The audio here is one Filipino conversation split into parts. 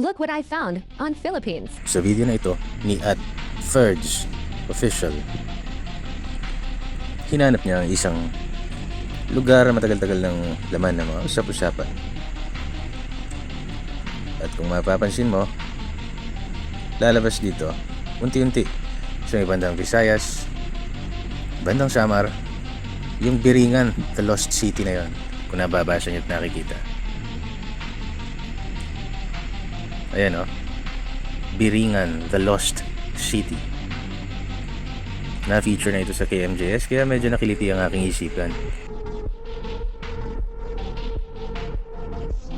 Look what I found on Philippines. Sa video na ito ni at Ferds Official, hinanap niya ang isang lugar na matagal-tagal ng laman ng mga usap-usapan. At kung mapapansin mo, lalabas dito, unti-unti, sa may bandang Visayas, bandang Samar, yung Biringan, the Lost City na yon, kung nababasa niyo at nakikita. Ayan o, Biringan, the Lost City. Na-feature na ito sa KMJS, kaya medyo nakiliti ang aking isipan.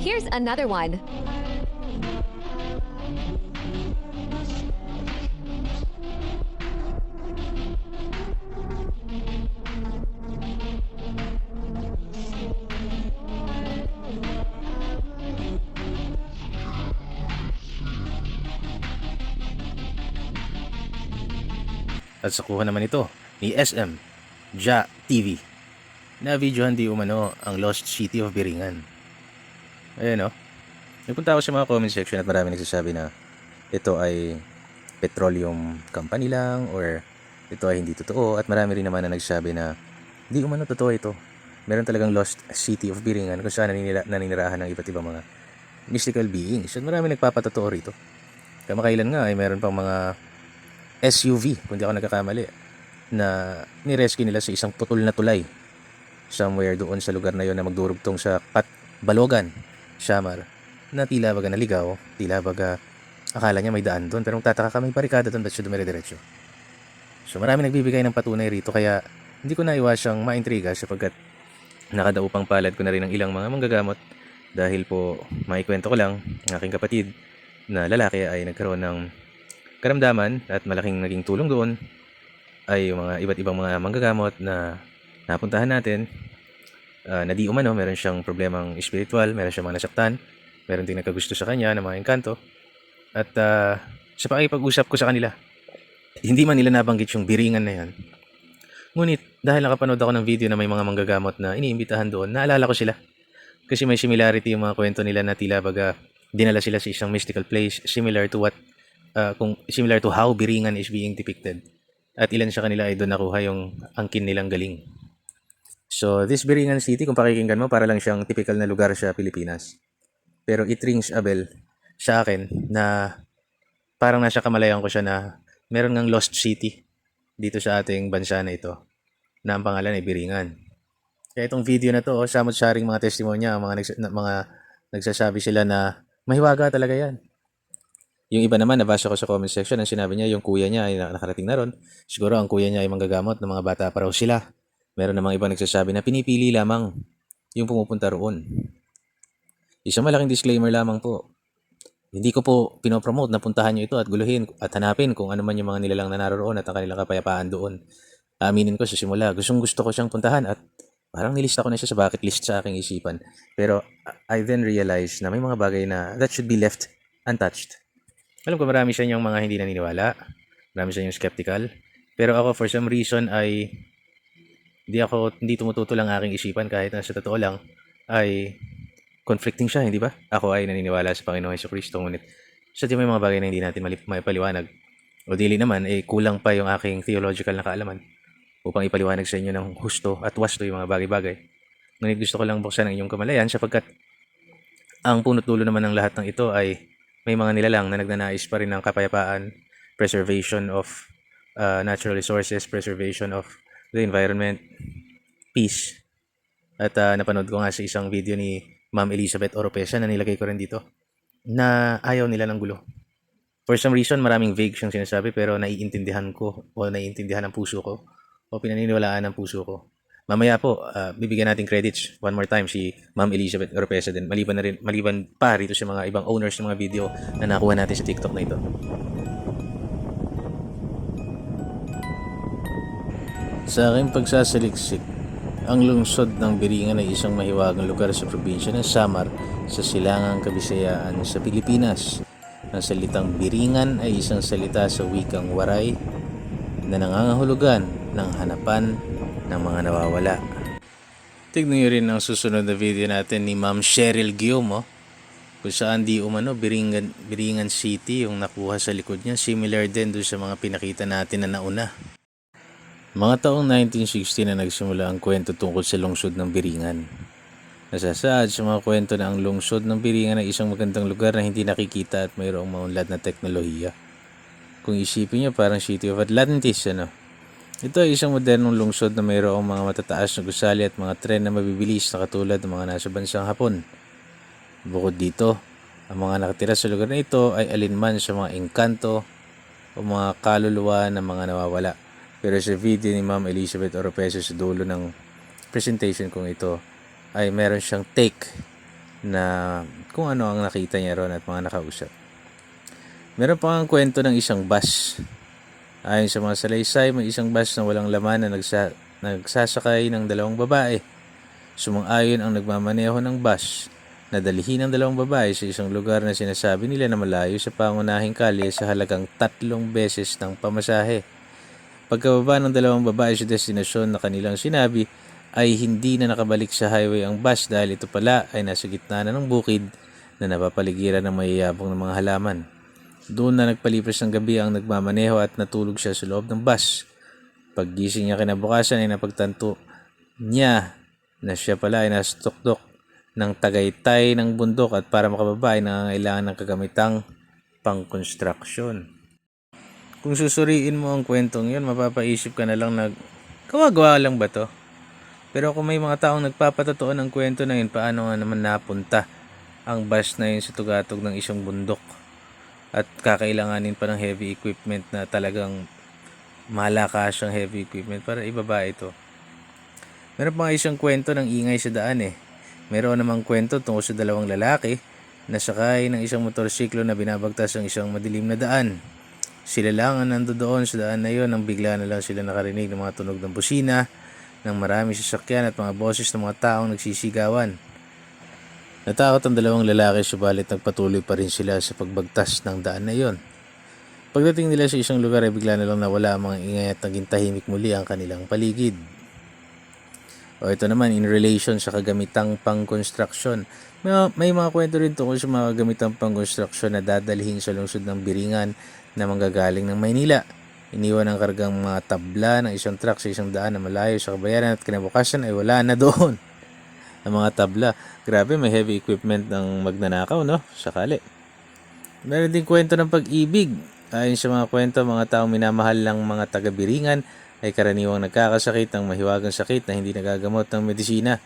Here's another one. At sa kuha naman ito ni SM Ja TV na videohan di umano ang Lost City of Biringan. Ayan o. Nagpunta ako sa mga comment section at marami nagsasabi na ito ay petroleum company lang or ito ay hindi totoo at marami rin naman na nagsabi na di umano totoo ito. Meron talagang Lost City of Biringan kung saan naninira, naninirahan ng iba't ibang mga mystical beings at marami nagpapatotoo rito. Kamakailan nga ay meron pang mga SUV, kung di ako nagkakamali, na nirescue nila sa isang putol na tulay somewhere doon sa lugar na yon na magdurugtong sa Kat Balogan, Samar, na tila baga naligaw, tila baga akala niya may daan doon, pero magtataka ka may barikada doon, ba't siya dumire-diretso? So marami nagbibigay ng patunay rito, kaya hindi ko naiwasang maintriga sapagkat nakadaupang palad ko na rin ng ilang mga manggagamot dahil po maikwento ko lang ang aking kapatid na lalaki ay nagkaroon ng karamdaman at malaking naging tulong doon ay yung mga iba't ibang mga manggagamot na napuntahan natin Ah, na di umano, meron siyang problemang spiritual, meron siyang mga nasaktan, meron din nagkagusto sa kanya ng mga engkanto. At ah, sa pakipag-usap ko sa kanila, hindi man nila nabanggit yung biringan na yan. Ngunit dahil nakapanood ako ng video na may mga manggagamot na iniimbitahan doon, naalala ko sila. Kasi may similarity yung mga kwento nila na tila baga dinala sila sa isang mystical place similar to what uh, kung similar to how Biringan is being depicted. At ilan sa kanila ay doon nakuha yung angkin nilang galing. So, this Biringan City, kung pakikinggan mo, para lang siyang typical na lugar sa Pilipinas. Pero it rings a bell sa akin na parang nasa kamalayan ko siya na meron ngang lost city dito sa ating bansa na ito na ang pangalan ay Biringan. Kaya itong video na to, oh, samot sharing mga testimonya, mga, nags- na- mga nagsasabi sila na mahiwaga talaga yan. Yung iba naman, nabasa ko sa comment section, ang sinabi niya, yung kuya niya ay nakarating na ron. Siguro ang kuya niya ay manggagamot ng mga bata pa raw sila. Meron namang iba nagsasabi na pinipili lamang yung pumupunta roon. Isang malaking disclaimer lamang po. Hindi ko po pinopromote na puntahan nyo ito at guluhin at hanapin kung ano man yung mga nilalang na naroon at ang kanilang kapayapaan doon. Aminin ko sa simula, gustong gusto ko siyang puntahan at parang nilista ko na siya sa bucket list sa aking isipan. Pero I then realized na may mga bagay na that should be left untouched. Alam ko marami siya yung mga hindi naniniwala, marami siya yung skeptical. Pero ako for some reason ay hindi ako hindi tumututo lang aking isipan kahit na sa totoo lang ay conflicting siya, hindi ba? Ako ay naniniwala sa Panginoong Heso Kristo ngunit sa may mga bagay na hindi natin malip, maipaliwanag. O dili naman, eh kulang pa yung aking theological na kaalaman upang ipaliwanag sa inyo ng husto at wasto yung mga bagay-bagay. Ngunit gusto ko lang buksan ang inyong kamalayan sapagkat ang punot dulo naman ng lahat ng ito ay may mga nilalang na nagnanais pa rin ng kapayapaan, preservation of uh, natural resources, preservation of the environment, peace. At uh, napanood ko nga sa isang video ni Ma'am Elizabeth Oropesa na nilagay ko rin dito na ayaw nila ng gulo. For some reason, maraming vague siyang sinasabi pero naiintindihan ko o naiintindihan ng puso ko o pinaniniwalaan ng puso ko. Mamaya po, ah, bibigyan natin credits one more time si Ma'am Elizabeth Oropesa din. Maliban na rin, maliban pa rito sa mga ibang owners ng mga video na nakuha natin sa TikTok na ito. Sa aking pagsasaliksik, ang lungsod ng Biringan ay isang mahiwagang lugar sa probinsya ng Samar sa silangang kabisayaan sa Pilipinas. Ang salitang Biringan ay isang salita sa wikang Waray na nangangahulugan ng hanapan ng mga nawawala. Tignan niyo rin ang susunod na video natin ni Ma'am Cheryl Guillermo kung saan di umano Biringan, Biringan City yung nakuha sa likod niya. Similar din doon sa mga pinakita natin na nauna. Mga taong 1960 na nagsimula ang kwento tungkol sa lungsod ng Biringan. Nasasaad sa mga kwento na ang lungsod ng Biringan ay isang magandang lugar na hindi nakikita at mayroong maunlad na teknolohiya. Kung isipin niyo parang City of Atlantis, ano? Ito ay isang modernong lungsod na mayroong mga matataas na gusali at mga tren na mabibilis na katulad ng mga nasa bansang Hapon. Bukod dito, ang mga nakatira sa lugar na ito ay alinman sa mga engkanto o mga kaluluwa ng mga nawawala. Pero sa video ni Ma'am Elizabeth Oropesa sa dulo ng presentation kong ito ay meron siyang take na kung ano ang nakita niya ron at mga nakausap. Meron pa ang kwento ng isang bus. Ayon sa mga salaysay, may isang bus na walang laman na nagsa, nagsasakay ng dalawang babae. Sumang-ayon ang nagmamaneho ng bus na dalhin ang dalawang babae sa isang lugar na sinasabi nila na malayo sa pangunahing kalye sa halagang tatlong beses ng pamasahe. Pagkababa ng dalawang babae sa destinasyon na kanilang sinabi, ay hindi na nakabalik sa highway ang bus dahil ito pala ay nasa gitna na ng bukid na napapaligiran ng mayayabong ng mga halaman. Doon na nagpalipas ng gabi ang nagmamaneho at natulog siya sa loob ng bus. Paggising niya kinabukasan ay napagtanto niya na siya pala ay nasa tuktok ng tagaytay ng bundok at para makababa ay nangangailangan ng kagamitang pang-construction. Kung susuriin mo ang kwentong yun, mapapaisip ka na lang nag gawa-gawa lang ba to? Pero kung may mga taong nagpapatotoo ng kwento na yun, paano nga naman napunta ang bus na yun sa tugatog ng isang bundok? At kakailanganin pa ng heavy equipment na talagang malakas ang heavy equipment para ibaba ito. Meron pa nga isang kwento ng ingay sa daan eh. Meron namang kwento tungkol sa dalawang lalaki na sakay ng isang motorsiklo na binabagtas ang isang madilim na daan. Sila lang ang nando doon sa daan na yon nang bigla na lang sila nakarinig ng mga tunog ng busina, ng maraming sasakyan at mga boses ng mga taong nagsisigawan. Natakot ang dalawang lalaki subalit nagpatuloy pa rin sila sa pagbagtas ng daan na yon. Pagdating nila sa isang lugar ay bigla na lang nawala ang mga ingay at naging tahimik muli ang kanilang paligid. O ito naman in relation sa kagamitang pang-construction. May, may mga kwento rin tungkol sa mga kagamitang pang-construction na dadalhin sa lungsod ng Biringan na manggagaling ng Maynila. Iniwan ang kargang mga tabla ng isang truck sa isang daan na malayo sa kabayaran at kinabukasan ay wala na doon. Ang mga tabla. Grabe, may heavy equipment ng magnanakaw, no? Sakali. Meron din kwento ng pag-ibig. Ayon sa mga kwento, mga taong minamahal ng mga taga-biringan ay karaniwang nagkakasakit ng mahiwagang sakit na hindi nagagamot ng medisina.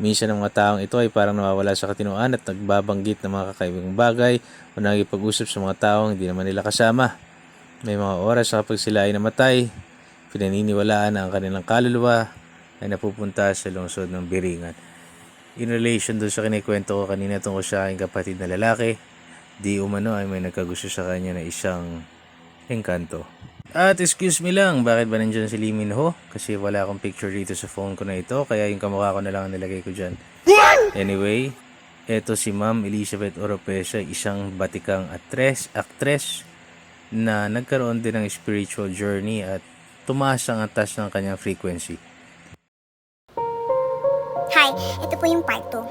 Minsan ang mga taong ito ay parang nawawala sa katinuan at nagbabanggit ng mga kakaibang bagay o nagipag-usap sa mga taong hindi naman nila kasama. May mga oras kapag sila ay namatay, pinaniniwalaan na ang kanilang kaluluwa ay napupunta sa lungsod ng Biringan. In relation doon sa kinikwento ko kanina tungkol sa aking kapatid na lalaki, di umano ay may nagkagusto sa kanya na isang engkanto. At excuse me lang, bakit ba nandyan si Lee Min Ho? Kasi wala akong picture dito sa phone ko na ito, kaya yung kamukha ko na lang ang nilagay ko dyan. Anyway, eto si Ma'am Elizabeth Oropesa, isang batikang actress, actress na nagkaroon din ng spiritual journey at tumaas ang atas ng kanyang frequency. Hi, ito po yung part 2.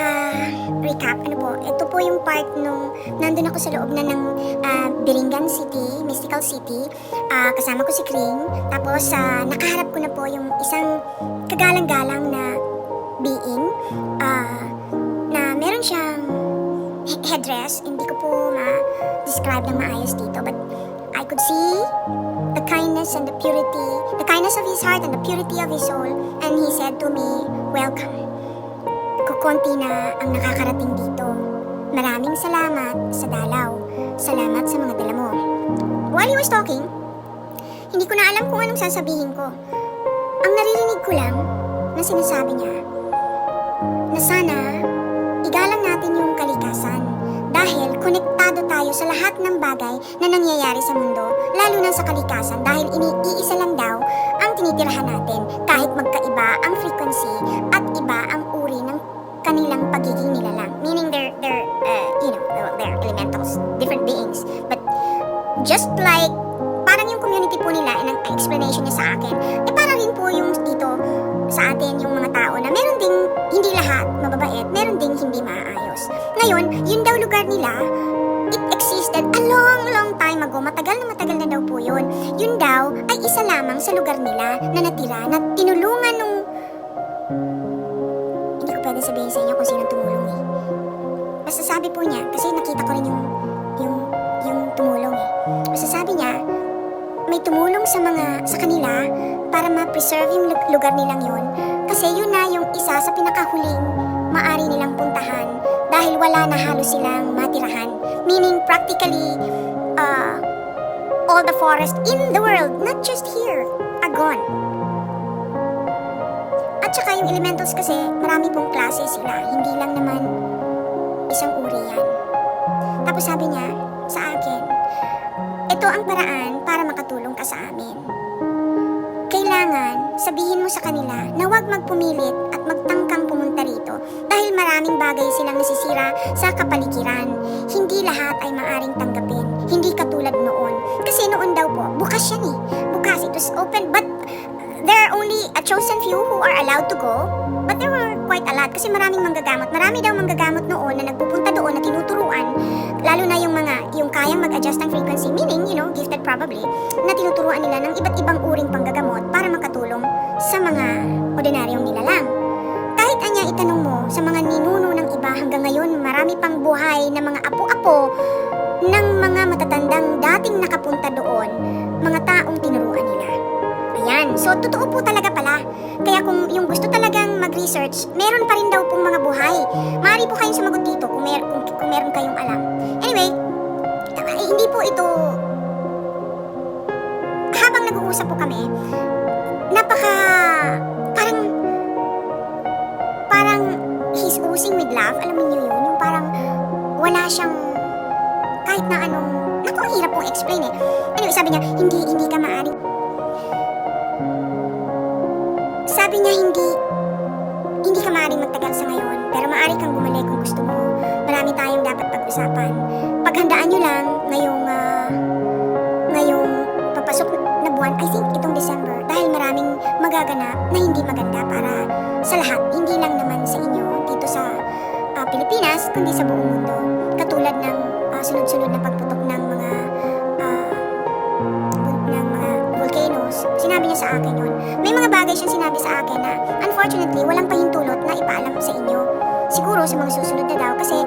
Ah, recap, ano po, ito po yung part nung nandun ako sa loob na ng ah, Biringan City, Mystical City. Ah, kasama ko si Kring. Tapos, ah, nakaharap ko na po yung isang kagalang-galang na being ah, na meron siyang he- headdress. Hindi ko po ma-describe ng maayos dito, but I could see kindness and the purity, the kindness of his heart and the purity of his soul. And he said to me, welcome. Kukunti na ang nakakarating dito. Maraming salamat sa dalaw. Salamat sa mga dala mo. While he was talking, hindi ko na alam kung anong sasabihin ko. Ang naririnig ko lang na sinasabi niya na sana igalang natin yung kalikasan dahil konektado tayo sa lahat ng bagay na nangyayari sa mundo, lalo na sa kalikasan dahil iniiisa lang daw ang tinitirahan natin kahit magkaiba ang frequency at iba ang uri ng kanilang pagiging nilalang. Meaning they're, they're uh, you know, they're elementals, different beings. But just like, parang yung community po nila, and ang explanation niya sa akin, eh parang rin po yung dito sa atin yung mga tao na meron ding hindi lahat mababait, meron ding hindi maayos. Ngayon, yun daw lugar nila, it existed a long, long time ago. Matagal na matagal na daw po yun. Yun daw ay isa lamang sa lugar nila na natira na tinulungan nung... Hindi ko pwede sabihin sa inyo kung sino tumulong eh. Basta sabi po niya, kasi nakita ko rin yung, yung, yung tumulong eh. Basta sabi niya, may tumulong sa mga, sa kanila para ma-preserve yung lu- lugar nilang yun. Kasi yun na yung isa sa pinakahuling maari nilang puntahan dahil wala na halos silang matirahan. Meaning, practically, uh, all the forest in the world, not just here, are gone. At saka yung elementals kasi, marami pong klase sila. Hindi lang naman isang uri yan. Tapos sabi niya sa akin, ito ang paraan para makatulong ka sa amin. Kailangan sabihin mo sa kanila na huwag magpumilit at magtangkang pumunta rito dahil maraming bagay silang nasisira sa kapaligiran. Hindi lahat ay maaring tanggapin. Hindi katulad noon. Kasi noon daw po, bukas yan eh. Bukas, it was open but there are only a chosen few who are allowed to go. But there were quite a lot kasi maraming manggagamot. Marami daw manggagamot noon na nagpupunta doon na tinuturuan. Lalo na yung mga, yung kayang mag-adjust ng frequency, meaning, you know, gifted probably, na tinuturuan nila ng iba't ibang uring panggagamot para makatulong sa mga ordinaryong nilalang. Kahit anya itanong mo sa mga ninuno ng iba hanggang ngayon, marami pang buhay na mga apo-apo ng mga matatandang dating nakapunta doon, mga taong. Ayan, so totoo po talaga pala. Kaya kung yung gusto talagang mag-research, meron pa rin daw pong mga buhay. Maaari po kayong sumagot dito kung, mer kung, kung meron kayong alam. Anyway, eh, hindi po ito... Habang nag-uusap po kami, napaka... Parang... Parang he's oozing with love. Alam niyo yun? Yung parang wala siyang kahit na anong... Naku, ang hirap pong explain eh. Anyway, sabi niya, hindi, hindi ka maaaring sabi niya hindi hindi ka maaaring magtagal sa ngayon, pero maaari kang bumalik kung gusto mo. Marami tayong dapat pag-usapan. Paghandaan niyo lang ngayong ah, ngayong papasok na buwan, I think itong December, dahil maraming magaganap na hindi maganda para sa lahat, hindi lang naman sa inyo dito sa ah, Pilipinas, kundi sa buong mundo. Katulad ng ah, sunod-sunod na pagputok ng Sinabi niya sa akin yun. May mga bagay siyang sinabi sa akin na unfortunately walang pahintulot na ipaalam sa inyo. Siguro sa mga susunod na daw kasi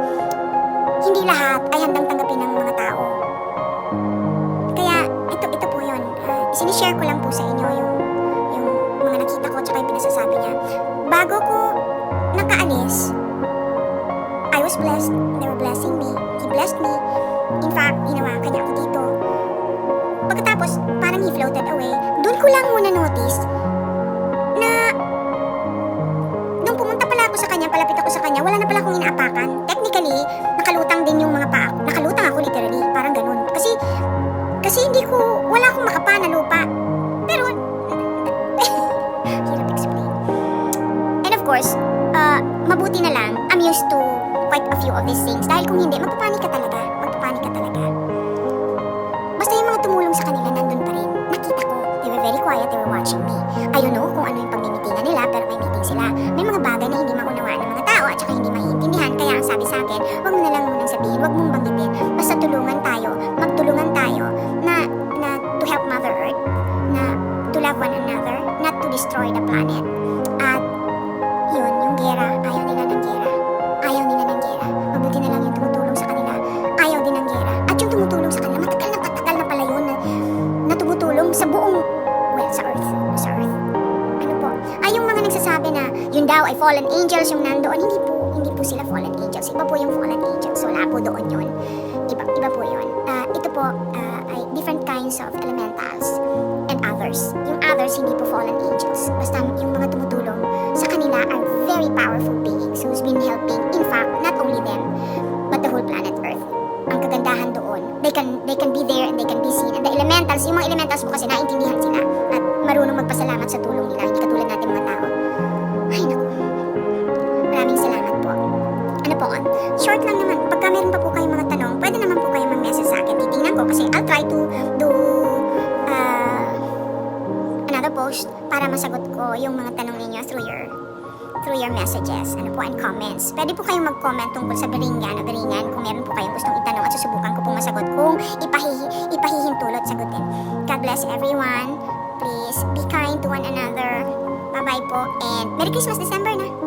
hindi lahat ay handang tanggapin ng mga tao. Kaya ito ito po yun. Uh, sinishare ko lang po sa inyo yung yung mga nakita ko tsaka yung pinasasabi niya. Bago ko nakaalis, I was blessed. They were blessing me. He blessed me. In fact, hinawakan niya ako dito. Pagkatapos, parang he floated away. Doon ko lang muna notice na nung pumunta pala ako sa kanya, palapit ako sa kanya, wala na pala akong inaapakan. Technically, nakalutang din yung mga paa ko. Nakalutang ako literally, parang ganun. Kasi, kasi hindi ko, wala akong makapa na lupa. Pero, hirap explain. And of course, uh, mabuti na lang, I'm used to quite a few of these things. Dahil kung hindi, magpapanik destroy the planet. At yun, yung gera, ayaw nila ng gera. Ayaw nila ng gera. Mabuti na lang yung tumutulong sa kanila. Ayaw din ng gera. At yung tumutulong sa kanila, matagal na matagal na pala yun na, na tumutulong sa buong, well, sa Earth. Sa Earth. Ano po? Ay, yung mga nagsasabi na yun daw ay fallen angels yung nandoon. Hindi po, hindi po sila fallen angels. Iba po yung fallen angels. Wala po doon yun. Iba, iba po yun. Ah, ito po ah, ay different kinds of elementals others. Yung others, hindi po fallen angels. Basta yung mga tumutulong sa kanila are very powerful beings who's been helping, in fact, not only them, but the whole planet Earth. Ang kagandahan doon, they can they can be there and they can be seen. And the elementals, yung mga elementals po kasi naintindihan sila at marunong magpasalamat sa tulong nila, hindi katulad natin mga tao. Ay, naku. Maraming salamat po. Ano po, on? Short lang naman. Pagka meron pa po kayong mga tanong, pwede naman po kayong mag-message sa akin. Titingnan ko kasi I'll try to para masagot ko yung mga tanong ninyo through your through your messages ano po, and comments. Pwede po kayong mag-comment tungkol sa Biringan o Biringan kung meron po kayong gustong itanong at susubukan ko pong masagot kung ipahihi, ipahihintulot sagutin. God bless everyone. Please be kind to one another. Bye-bye po and Merry Christmas December na!